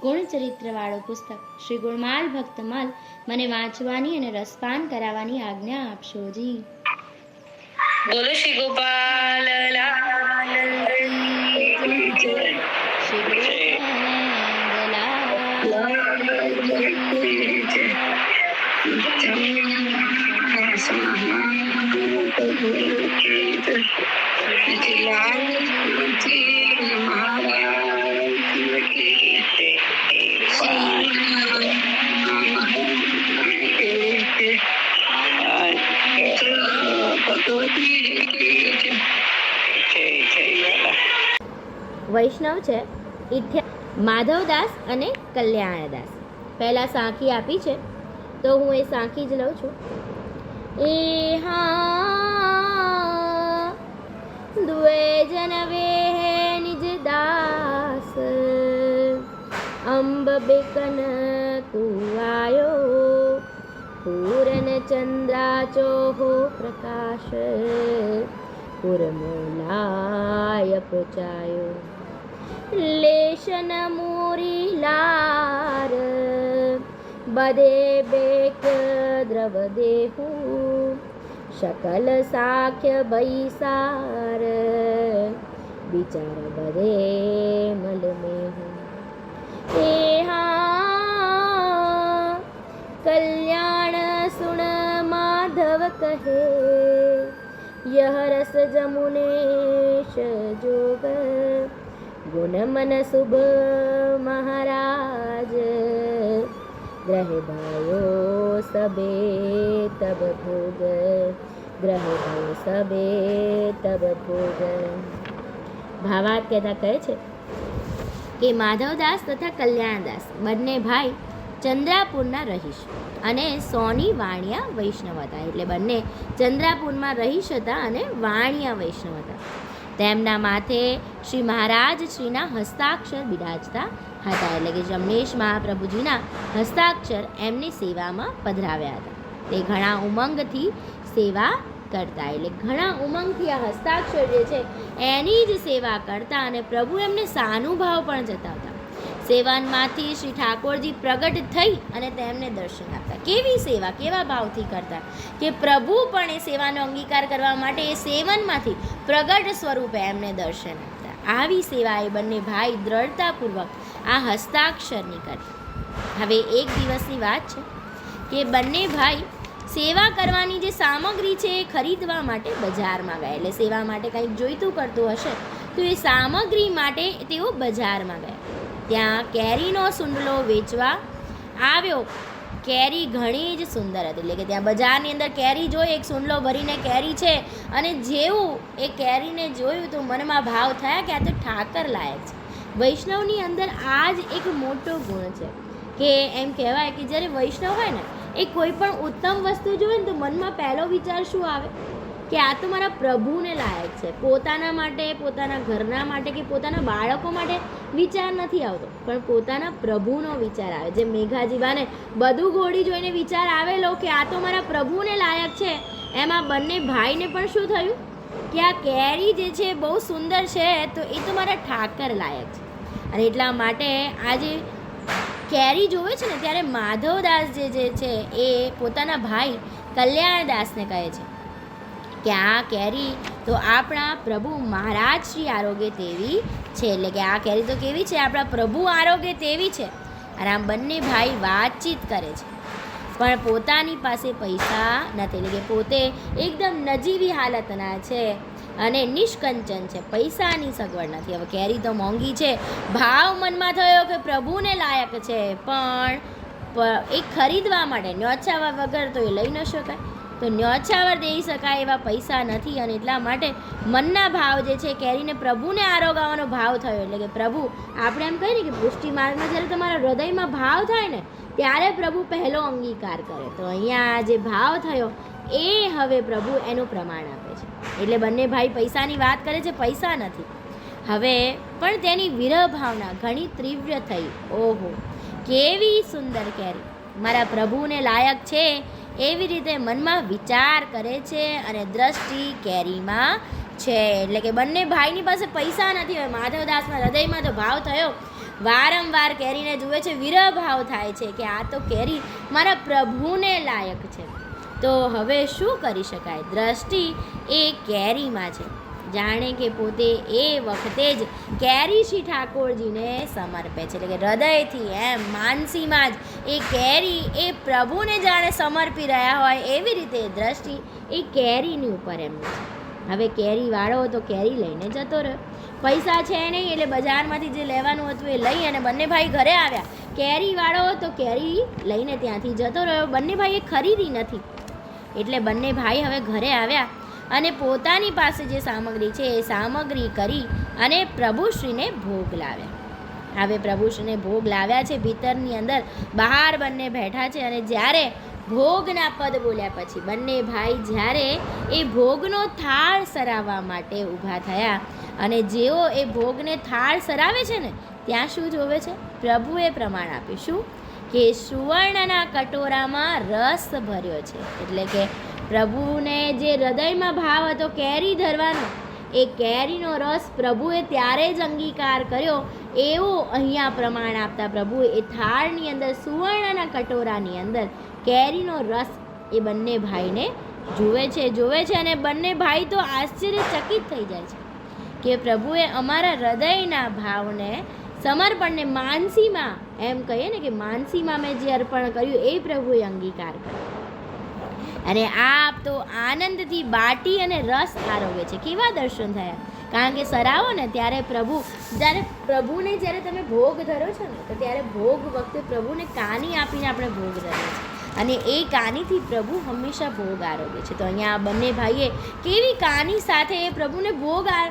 ગુણચરિત્રવાળું પુસ્તક. શ્રી ગુણમાલ ભક્તમાલ મને વાંચવાની અને રસપાન કરાવવાની આજ્ઞા આપશો જી. બોલો શ્રી ગોપાલ ગોપેન્દ્રલાલ વૈષ્ણવ છે માધવદાસ અને કલ્યાણદાસ. પહેલાં સાંખી આપી છે, તો હું એ સાંખી જ લઉં છું. એ હા દ્વે જનવે નિજ દાસ यो कुवायो चन्द्रा चोह प्रकाश। पुरमूलाय प्रचायो। लेशन मूरि लार द्रव देहु शकल साख्य बैसार। विचार बदे मलमेहु। સ્નેહા, કલ્યાણ સુણ માધવ કહે, યહ રસ જમુનેશ જોગ, ગુણ મન શુભ મહારાજ, ગ્રહ ભાયો સબે તબ ભોગ, ગ્રહ ભાઈ સબે તબ ભોગ. ભાવાર્થ કહેતા કહે છે? કે માધવદાસ તથા કલ્યાણદાસ બંને ભાઈ ચંદ્રાપુરના રહીશ અને સોની, વાણિયા, વૈષ્ણવ હતા. એટલે બંને ચંદ્રાપુરમાં રહીશ હતા અને વાણિયા, વૈષ્ણવ હતા. તેમના માથે શ્રી મહારાજ શ્રીના હસ્તાક્ષર બિરાજતા હતા. એટલે કે જમનેશ મહાપ્રભુજીના હસ્તાક્ષર એમની સેવામાં પધરાવ્યા હતા. તે ઘણા ઉમંગથી સેવા કરતા. એટલે ઘણા ઉમંગથી આ હસ્તાક્ષર જે છે. એની જ સેવા કરતા અને પ્રભુ એમને સાનુભાવ પણ જતાવતા. સેવનમાંથી શ્રી ઠાકોરજી પ્રગટ થઈ અને તેમને દર્શન આપતા. કેવી સેવા, કેવા ભાવથી કરતા? કે પ્રભુ પણ એ સેવાનો અંગીકાર કરવા માટે એ સેવનમાંથી પ્રગટ સ્વરૂપે એમને દર્શન આપતા. આવી સેવા એ બંને ભાઈ દ્રઢતાપૂર્વક આ હસ્તાક્ષરની કરતા. હવે એક દિવસની વાત છે કે બંને ભાઈ સેવા કરવાની જે સામગ્રી છે એ ખરીદવા માટે બજારમાં ગયા. એટલે સેવા માટે કંઈક જોઈતું કરતું હશે, તો એ સામગ્રી માટે તેઓ બજારમાં ગયા. ત્યાં કેરીનો સુંડલો વેચવા આવ્યો. કેરી ઘણી જ સુંદર હતી. એટલે કે ત્યાં બજારની અંદર કેરી જોઈ, એક સુંડલો ભરીને કેરી છે અને જેવું એ કેરીને જોયું તો મનમાં ભાવ થયા કે આ તો ઠાકર લાયક છે. વૈષ્ણવની અંદર આ જ એક મોટો ગુણ છે કે એમ કહેવાય કે જ્યારે વૈષ્ણવ હોય ને એ કોઈ પણ ઉત્તમ વસ્તુ જોવે ને તો મનમાં પહેલો વિચાર શું આવે? કે આ તો મારા પ્રભુને લાયક છે. પોતાના માટે, પોતાના ઘરના માટે કે પોતાના બાળકો માટે વિચાર નથી આવતો. પણ પોતાના પ્રભુનો વિચાર આવે. જે મેઘાજીબાને બધું ઘોડી જોઈને વિચાર આવેલો કે આ તો મારા પ્રભુને લાયક છે, એમાં બંને ભાઈને પણ શું થયું? કે આ કેરી જે છે બહુ સુંદર છે, તો એ તો મારા ઠાકર લાયક છે. અને એટલા માટે આજે કેરી જોવે છે ને, ત્યારે માધવદાસ જે જે છે એ પોતાના ભાઈ કલ્યાણદાસને કહે છે કે આ કેરી તો આપણા પ્રભુ મહારાજ શ્રી આરોગ્ય તેવી છે. એટલે કે આ કેરી તો કેવી છે? આપણા પ્રભુ આરોગ્ય તેવી છે. અને આમ બંને ભાઈ વાતચીત કરે છે. પણ પોતાની પાસે પૈસા નથી. એટલે કે પોતે એકદમ નજીવી હાલતના છે. અને નિષ્કંચન છે. પૈસાની સગવડ નથી. હવે કેરી તો મોંઘી છે. ભાવ મનમાં થયો કે પ્રભુને લાયક છે, પણ એ ખરીદવા માટે ન્યોછાવા વગર તો એ લઈ ન શકાય. તો ન્યોછાવર દઈ શકાય એવા પૈસા નથી અને એટલા માટે મનના ભાવ જે છે, કેરીને પ્રભુને આરોગાવાનો ભાવ થયો. એટલે કે પ્રભુ, આપણે એમ કહીએ ને કે પુષ્ટિ માર્ગમાં જ્યારે તમારા હૃદયમાં ભાવ થાય ને, ત્યારે પ્રભુ પહેલો અંગીકાર કરે. તો અહીંયા જે ભાવ થયો, એ હવે પ્રભુ એનું પ્રમાણ આપે છે. એટલે બંને ભાઈ પૈસાની વાત કરે છે, પૈસા નથી. હવે પણ તેની વિરહ ભાવના ઘણી તીવ્ર થઈ. ઓહો, કેવી સુંદર કેરી. મારા પ્રભુને લાયક છે, એવી રીતે મનમાં વિચાર કરે છે અને દ્રષ્ટિ કેરીમાં છે. એટલે કે બંને ભાઈની પાસે પૈસા નથી, હવે માધવદાસના હૃદયમાં તો ભાવ થયો. વારંવાર કેરીને જુએ છે વિરહ ભાવ થાય છે કે આ તો કેરી મારા પ્રભુને લાયક છે. તો હવે શું કરી શકાય? દ્રષ્ટિ એ કેરીમાં છે. જાણે કે પોતે એ વખતે જ કેરી શ્રી ઠાકોરજીને સમર્પે છે. એટલે કે હૃદયથી એમ, માનસીમાં જ એ કેરી એ પ્રભુને જાણે સમર્પી રહ્યા હોય એવી રીતે દ્રષ્ટિ એ કેરીની ઉપર એમની છે. હવે કેરી વાળો તો કેરી લઈને જતો રહ્યો. પૈસા છે નહીં એટલે બજારમાંથી જે લેવાનું હતું એ લઈ અને બંને ભાઈ ઘરે આવ્યા. કેરી વાળો તો કેરી લઈને ત્યાંથી જતો રહ્યો. બંને ભાઈએ ખરીદી નથી. એટલે બંને ભાઈ હવે ઘરે આવ્યા અને પોતાની પાસે જે સામગ્રી છે એ સામગ્રી કરી અને પ્રભુશ્રીને ભોગ લાવ્યા. હવે પ્રભુશ્રીને ભોગ લાવ્યા છે, ભીતરની અંદર બહાર બંને બેઠા છે અને જ્યારે ભોગના પદ બોલ્યા પછી બંને ભાઈ જ્યારે એ ભોગનો થાળ સરાવવા માટે ઊભા થયા અને જેઓ એ ભોગને થાળ સરાવે છે ને, ત્યાં શું જોવે છે? પ્રભુએ પ્રમાણ આપ્યું શું કે સુવર્ણના કટોરામાં રસ ભર્યો છે. એટલે કે પ્રભુને જે હૃદયમાં ભાવ હતો કેરી ધરવાનો, એ કેરીનો રસ પ્રભુએ ત્યારે જ અંગીકાર કર્યો. એવો અહીંયા પ્રમાણ આપતા પ્રભુએ એ થાળની અંદર, સુવર્ણના કટોરાની અંદર કેરીનો રસ એ બંને ભાઈને જુએ છે જોવે છે અને બંને ભાઈ તો આશ્ચર્યચકિત થઈ જાય છે કે પ્રભુએ અમારા હૃદયના ભાવને સમર્પણને માનસીમાં, એમ કહીએ ને કે માનસીમાં મેં જે અર્પણ કર્યું એ પ્રભુએ અંગીકાર કર્યો. અને આપ તો આનંદથી બાટી અને રસ આરોગે છે. કેવા દર્શન થયા? કારણ કે સરાવો ને, ત્યારે પ્રભુ, જ્યારે પ્રભુને જ્યારે તમે ભોગ ધરો છો ને, તો ત્યારે ભોગ વખતે પ્રભુને કાની આપીને આપણે ભોગ ધરીએ છીએ. અને એ કાનીથી પ્રભુ હંમેશા ભોગ આરોગે છે. તો અહીંયા આ બંને ભાઈએ કેવી કાની સાથે એ પ્રભુને ભોગ આ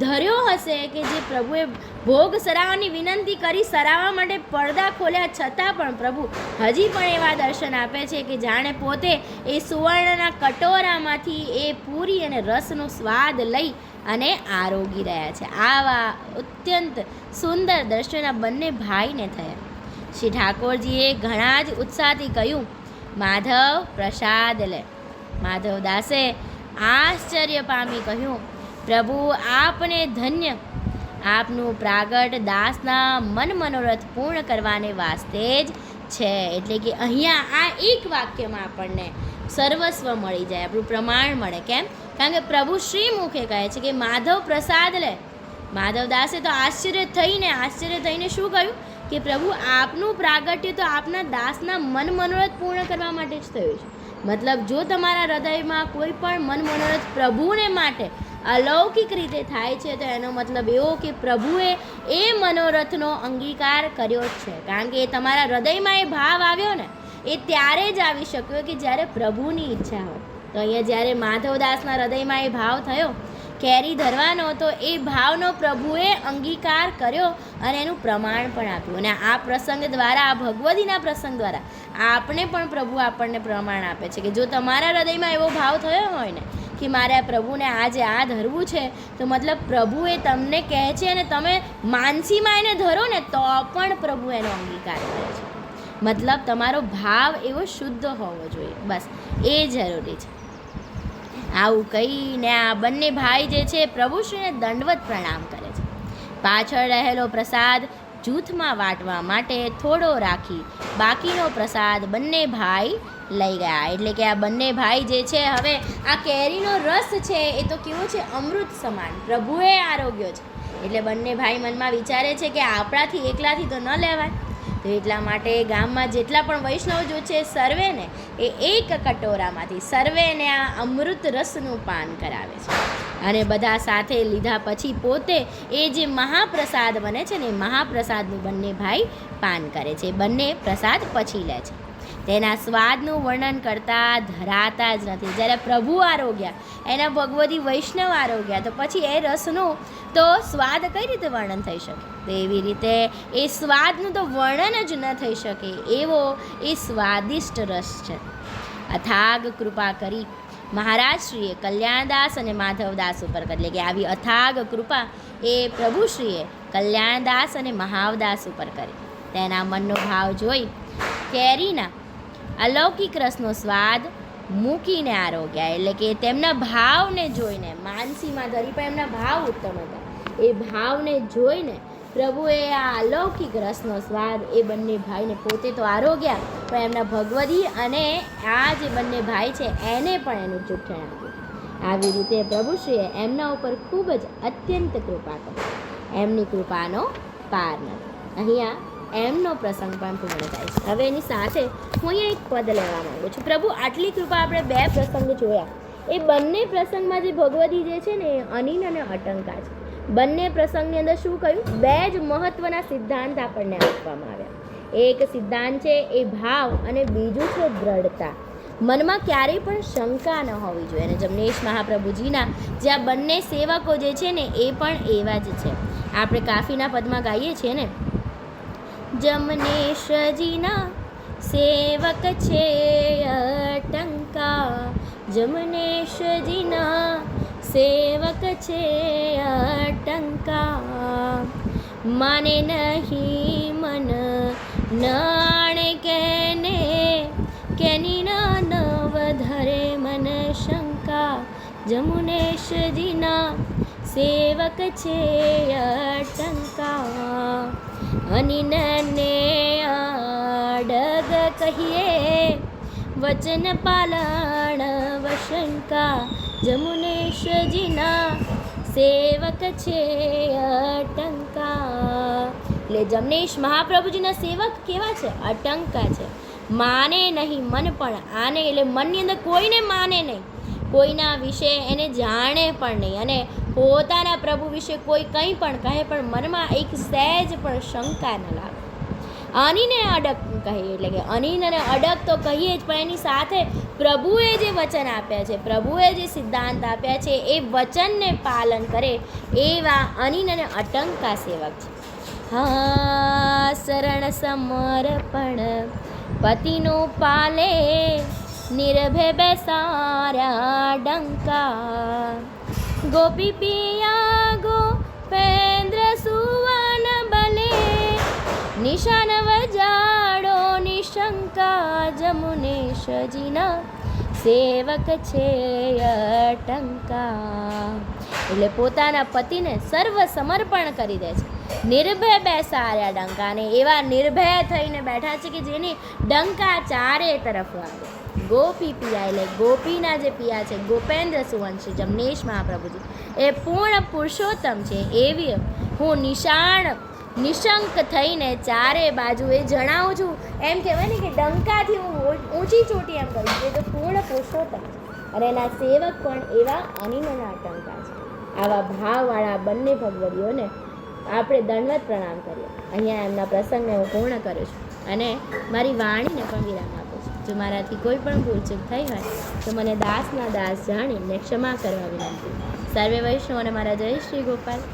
ધર્યો હશે કે જે પ્રભુએ ભોગ સરાવવાની વિનંતી કરી સરાવવા માટે પડદા ખોલ્યા છતાં પણ પ્રભુ હજી પણ એવા દર્શન આપે છે કે જાણે પોતે એ સુવર્ણના કટોરામાંથી એ પૂરી અને રસનો સ્વાદ લઈ અને આરોગી રહ્યા છે. આવા અત્યંત સુંદર દર્શન આ બંને ભાઈને થયા. શ્રી ઠાકોરજીએ ઘણા જ ઉત્સાહથી કહ્યું માધવ પ્રસાદ લે. માધવ દાસે આશ્ચર્ય પામી કહ્યું, પ્રભુ, આપને ધન્ય. આપનું પ્રાગટ દાસના મન મનોરથ પૂર્ણ કરવાને વાસ્તે જ છે. એટલે કે અહીંયા આ એક વાક્યમાં આપણને સર્વસ્વ મળી જાય, આપણું પ્રમાણ મળે. કેમ? કારણ કે પ્રભુ શ્રી મુખે કહે છે કે માધવ પ્રસાદ લે. માધવ દાસે તો આશ્ચર્ય થઈને આશ્ચર્ય થઈને શું કહ્યું? કે પ્રભુ, આપનું પ્રાગટ્ય તો આપના દાસના મન મનોરથ પૂર્ણ કરવા માટે જ થયું છે. મતલબ, જો તમારા હૃદયમાં કોઈ પણ મન મનોરથ પ્રભુને માટે અલૌકિક રીતે થાય છે, તો એનો મતલબ એવો કે પ્રભુએ એ મનોરથનો અંગીકાર કર્યો જ છે. કારણ કે એ તમારા હૃદયમાં એ ભાવ આવ્યો ને, એ ત્યારે જ આવી શક્યો કે જ્યારે પ્રભુની ઈચ્છા હોય. તો અહીંયા જ્યારે માધવદાસના હૃદયમાં એ ભાવ થયો કેરી ધરવાનો તો એ ભાવનો પ્રભુએ અંગીકાર કર્યો અને એનું પ્રમાણ પણ આપ્યું. અને આ પ્રસંગ દ્વારા, આ ભગવતીના પ્રસંગ દ્વારા આપણે પણ પ્રભુ આપણને પ્રમાણ આપે છે કે જો તમારા હૃદયમાં એવો ભાવ થયો હોય ને કે મારે આ પ્રભુને આજે આ ધરવું છે, તો મતલબ પ્રભુ એ તમને કહે છે અને તમે માનસીમાં એને ધરો ને તો પણ પ્રભુ એનો અંગીકાર કરે છે. મતલબ તમારો ભાવ એવો શુદ્ધ હોવો જોઈએ. બસ, એ જરૂરી છે. આવું કહીને આ બંને ભાઈ જે છે પ્રભુશ્રીને દંડવત પ્રણામ કરે છે. પાછળ રહેલો પ્રસાદ જૂથમાં વાટવા માટે થોડો રાખી બાકીનો પ્રસાદ બંને ભાઈ લઈ ગયા. એટલે કે આ બંને ભાઈ જે છે હવે આ કેરીનો રસ છે, એ તો કેવો છે, અમૃત સમાન. પ્રભુએ આરોગ્ય છે. એટલે બંને ભાઈ મનમાં વિચારે છે કે આપણાથી એકલાથી તો ન લેવાય. તો એટલા માટે ગામમાં જેટલા પણ વૈષ્ણવ જો છે, સર્વેને એ એક કટોરામાંથી સર્વેને આ અમૃત રસનું પાન કરાવે છે. અને બધા સાથે લીધા પછી પોતે એ જે મહાપ્રસાદ બને છે ને, એ મહાપ્રસાદનું બંને ભાઈ પાન કરે છે. બંને પ્રસાદ પછી લે છે. તેના સ્વાદનું વર્ણન કરતા ધરાતા જ નથી. જ્યારે પ્રભુ આરોગ્યા એના ભગવતી વૈષ્ણવ આરોગ્યા તો પછી એ રસનું તો સ્વાદ કઈ રીતે વર્ણન થઈ શકે? તેવી રીતે એ સ્વાદનું તો વર્ણન જ ન થઈ શકે, એવો એ સ્વાદિષ્ટ રસ છે. અથાગ કૃપા કરી મહારાજશ્રીએ કલ્યાણદાસ અને માધવદાસ ઉપર એટલે કે આવી અથાગ કૃપા એ પ્રભુશ્રીએ કલ્યાણદાસ અને મહાવદાસ ઉપર કરી. તેના મનનો ભાવ જોઈ કેરીના અલૌકિક રસનો સ્વાદ મૂકીને આરોગ્યા. એટલે કે તેમના ભાવને જોઈને, માનસીમાં ધરી પણ એમના ભાવ ઉત્તમ હતા. એ ભાવને જોઈને પ્રભુએ આ અલૌકિક રસનો સ્વાદ એ બંને ભાઈને પોતે તો આરોગ્યા પણ એમના ભગવદી અને આ જે બંને ભાઈ છે, એને પણ એનું ચૂંટણ આપ્યું. આવી રીતે પ્રભુશ્રીએ એમના ઉપર ખૂબ જ અત્યંત કૃપા કરી. એમની કૃપાનો પાર નથી અહીંયા એમનો પ્રસંગ પણ પૂર્ણ થાય છે. હવે એની સાથે હું અહીંયા એક પદ લેવા માંગુ છું. પ્રભુ, આટલી કૃપા આપણે બે પ્રસંગ જોયા. એ બંને પ્રસંગમાં જે ભગવતી જે છે ને, એ અનિલ અને અટંકા છે. બંને પ્રસંગની અંદર શું કહ્યું? બે જ મહત્વના સિદ્ધાંત આપણને આપવામાં આવ્યા. એક સિદ્ધાંત છે, એ ભાવ અને બીજું છે, દ્રઢતા. મનમાં ક્યારેય પણ શંકા ન હોવી જોઈએ. અને જમનેશ મહાપ્રભુજીના જે આ બંને સેવકો જે છે ને, એ પણ એવા જ છે. આપણે કાફીના પદમાં ગાઈએ છીએ ને જમનેશજીના સેવક છે અટંકા જમનેશજીના સેવક છે અટંકા માને નહીં મન નાણે કેને, કેની નવ ધરે મન શંકા. જમુનેશજીના સેવક છે અટંકા અનિનને આડગ કહીએ, વચન પાલણ વશંકા જમુનેશજીના સેવક છે અટંકા એટલે જમનેશ મહાપ્રભુજીના સેવક કેવા છે? અટંકા છે. માને નહીં મન પણ આને, એટલે મનની અંદર કોઈને માને નહીં. કોઈના વિશે એને જાણે પણ નહીં. અને પોતાના પ્રભુ વિશે કોઈ કંઈ પણ કહે, પણ મનમાં એક સહેજ પણ શંકા ન લાગે. અનિને અડક કહીએ એટલે કે અનિન અને અડક તો કહીએ જ, પણ એની સાથે પ્રભુએ જે વચન આપ્યા છે, પ્રભુએ જે સિદ્ધાંત આપ્યા છે, એ વચનને પાલન કરે એવા અનિન અને અટંકા સેવક છે. હા, શરણ સમર્પણ પતિનો પાલે, નિર્ભય સારા ડંકા ગોપી પિયા ગોપેન્દ્ર સુવન બલે નિશાન વજાડો નિશંકા જમુનેશજીના સેવક છે અટંકા એટલે પોતાના પતિને સર્વ સમર્પણ કરી દે છે. નિર્ભય બેસાર્યા ડંકાને, એવા નિર્ભય થઈને બેઠા છે કે જેની ડંકા ચારે તરફ વાગે. ગોપી પિયા એટલે ગોપીના જે પિયા છે, ગોપેન્દ્ર સુવંશી જમનેશ મહાપ્રભુજી એ પૂર્ણ પુરુષોત્તમ છે. એવી હું નિશાણ નિશંક થઈને ચારે બાજુ એ જણાવું છું. એમ કહેવાય ને કે ડંકાથી હું ઊંચી ચોટી એમ કરું છું. એ તો પૂર્ણ પુરુષોત્તમ છે. અને એના સેવક પણ એવા અનિમના ટંકા છે. આવા ભાવવાળા બંને ભગવતીઓને આપણે દંડવત પ્રણામ કરીએ. અહીંયા એમના પ્રસંગને હું પૂર્ણ કરું છું. અને મારી વાણીને પણ વિરામ આપું જો મારાથી કોઈ પણ ભૂલચૂક થઈ હોય, તો મને દાસના દાસ જાણીને ક્ષમા કરવા વિનંતી. સર્વે વૈષ્ણવને મારા જય શ્રી ગોપાલ.